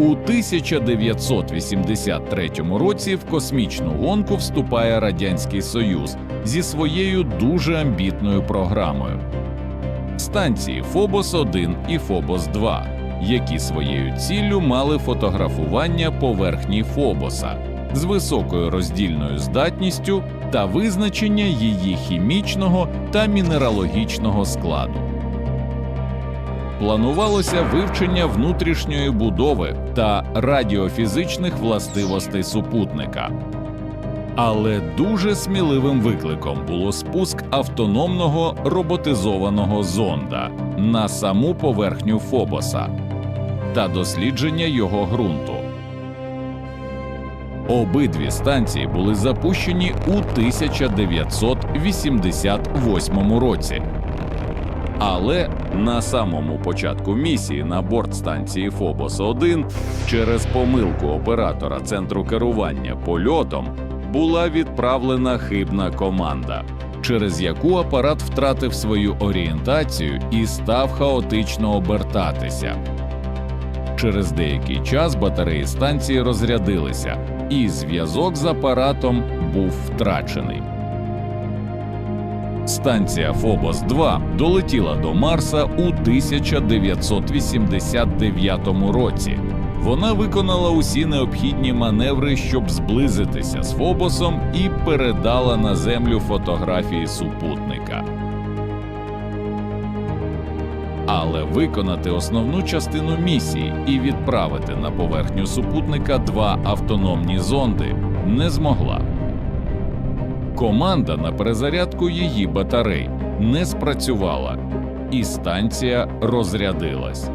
У 1983 році в космічну гонку вступає Радянський Союз зі своєю дуже амбітною програмою. Станції Фобос 1 і Фобос 2 які своєю ціллю мали фотографування поверхні Фобоса з високою роздільною здатністю та визначення її хімічного та мінералогічного складу. Планувалося вивчення внутрішньої будови та радіофізичних властивостей супутника. Але дуже сміливим викликом було спуск автономного роботизованого зонда на саму поверхню Фобоса та дослідження його ґрунту. Обидві станції були запущені у 1988 році. Але на самому початку місії на борт станції Фобос 1 через помилку оператора центру керування польотом була відправлена хибна команда, через яку апарат втратив свою орієнтацію і став хаотично обертатися. Через деякий час батареї станції розрядилися, і зв'язок з апаратом був втрачений. Станція Фобос 2 долетіла до Марса у 1989 році. Вона виконала усі необхідні маневри, щоб зблизитися з Фобосом, і передала на Землю фотографії супутника. Але виконати основну частину місії і відправити на поверхню супутника два автономні зонди не змогла. Команда на перезарядку її батарей не спрацювала, і станція розрядилась.